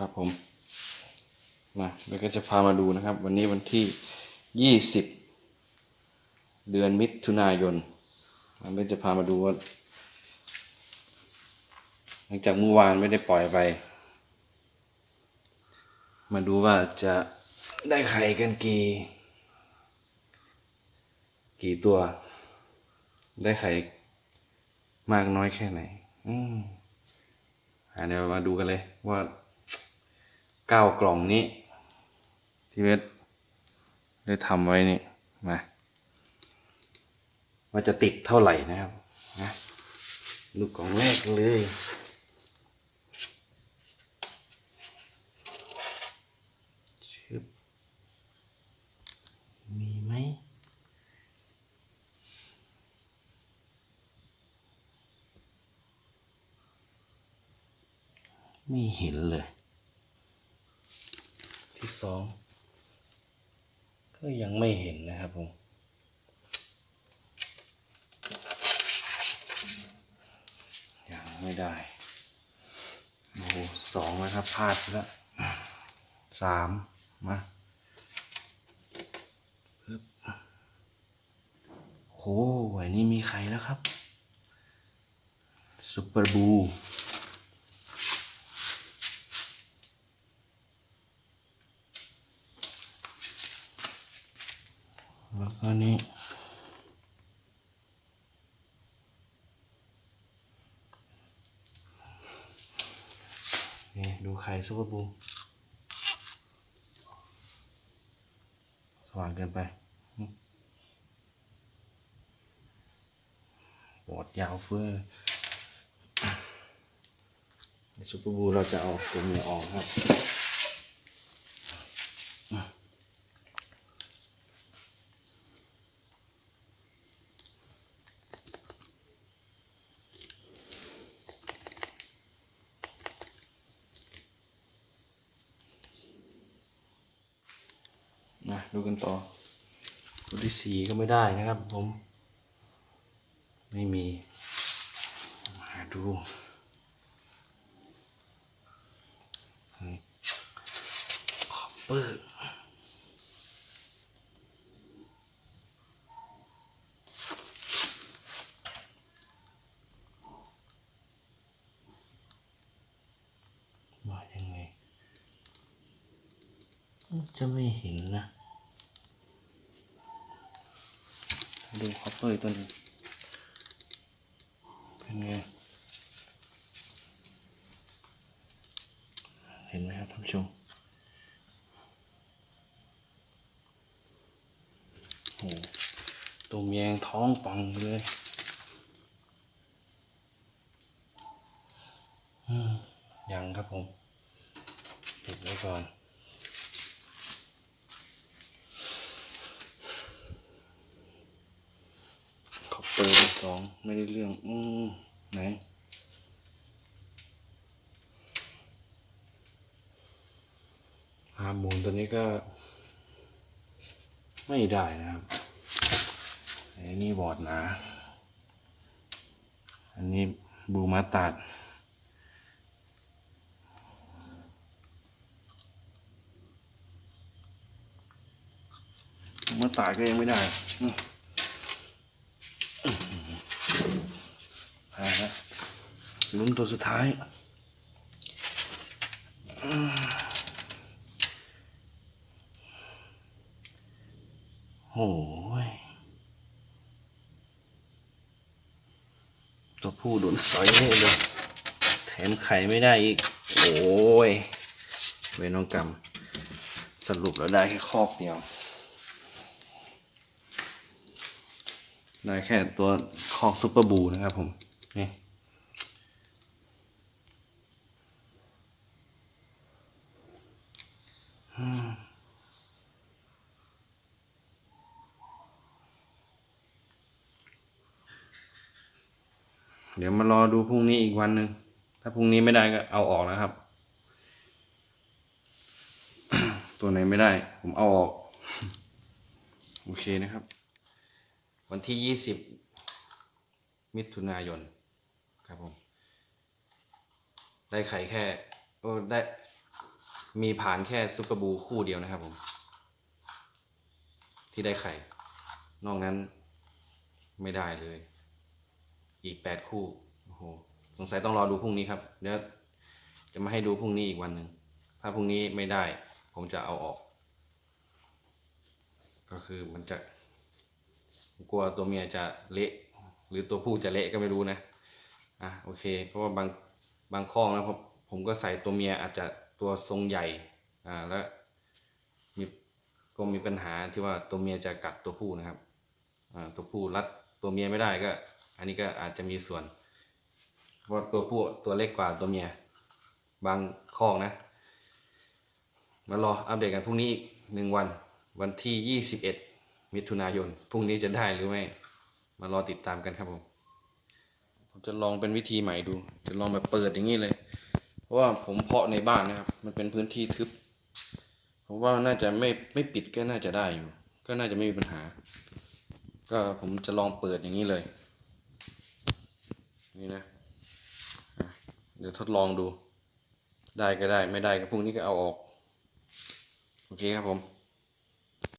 ครับผม มาแล้วก็จะพามาดูนะครับ วันนี้วันที่ยี่สิบเดือนมิถุนายนเราจะพามาดูว่า หลังจากเมื่อวานไม่ได้ปล่อยไป มาดูว่าจะได้ไข่กันกี่ กี่ตัว ได้ไข่มากน้อยแค่ไหน อืมเดี๋ยวมาดูกันเลยว่า เก้ากล่องนี้ที่เวทได้ทำไว้นี่มาว่าจะติดเท่าไหร่นะครับนะดูกกล่องแรกเลยชึบมีไหมไม่เห็นเลย ที่สองก็ยังไม่เห็นนะครับผมยังไม่ได้โอ้สองแล้วครับพลาดแล้วสามมาโอ้โหอันนี้มีใครแล้วครับซุปเปอร์บู แล้วก็นี่นี่ ดูไข่ซุปเปอร์บูสว่างเกินไปปอดยาวเฟื่อซุปเปอร์บูเราจะเอาตัวเมียออกครับ นะดูกันต่อตัวที่สี่ก็ไม่ได้นะครับผม ไม่มี มาดูคอปเปอร์มายังไง จะไม่เห็นนะ ดูคอปเปอร์ตัวนึงเป็นไง เห็นไหมครับท่านผู้ชมโอ้ตัวเมียงท้องป่องเลยอืมยังครับผมปิดไว้ก่อน เปิดสองไม่ได้เรื่อง อืมไหนฮาร์โมูนตัวนี้ก็ ไม่ได้นะครับไอ้นี่บอดนาอันนี้บูมาตัดมาตัดก็ยังไม่ได้อืม อ่าฮะ ลุ้นตัวสุดท้าย โอ้ย ตัวผู้โดนสอยให้เลย แถมไข่ไม่ได้อีก โอ้ย เวนองกรรม สรุปแล้วได้แค่คอกเดียว ได้แค่ตัวคอกซุปเปอร์บูนะครับผม นี่อืม เดี๋ยวมารอดูพรุ่งนี้อีกวันหนึ่ง ถ้าพรุ่งนี้ไม่ได้ก็เอาออกนะครับ ตัวไหนไม่ได้ ผมเอาออก โอเคนะครับ วันที่ยี่สิบมิถุนายนครับผม ได้ไข่แค่ โอ้ ได้ มีผ่านแค่ซุปเปอร์บูคู่เดียวนะครับผม ที่ได้ไข่ นอกนั้นไม่ได้เลย อีกแปดคู่โอ้โหสงสัยต้องรอดูพรุ่งนี้ครับเดี๋ยวจะมาให้ดูพรุ่งนี้อีกวันหนึ่งถ้าพรุ่งนี้ไม่ได้ ผมจะเอาออก ก็คือมันจะกลัวตัวเมียจะเละ หรือตัวผู้จะเละก็ไม่รู้นะอะโอเค เพราะว่าบางบางข้อนะผมผมก็ใส่ตัวเมียอาจจะ ตัวทรงใหญ่อ่าแล้วมีก็มีปัญหาที่ว่าตัวเมียจะกัดตัวผู้นะครับอ่าตัวผู้รัดตัวเมียไม่ได้ก็ อันนี้ก็อาจจะมีส่วนเพราะตัวผู้ตัวเล็กกว่าตัวเมียบางข้อนะมารออัปเดตกันพรุ่งนี้อีกหนึ่งวันวันที่ 21 มิถุนายนพรุ่งนี้จะได้หรือไม่มารอติดตามกันครับผม ผมจะลองเป็นวิธีใหม่ดู จะลองแบบเปิดอย่างนี้เลย เพราะว่าผมเพาะในบ้านนะครับ มันเป็นพื้นที่ทึบผมว่าน่าจะไม่ไม่ปิดก็น่าจะได้อยู่ ก็น่าจะไม่มีปัญหา ก็ผมจะลองเปิดอย่างนี้เลย นี่นะอะเดี๋ยวทดลองดู ได้ก็ได้ไม่ได้ก็พรุ่งนี้ก็เอาออก โอเคครับผม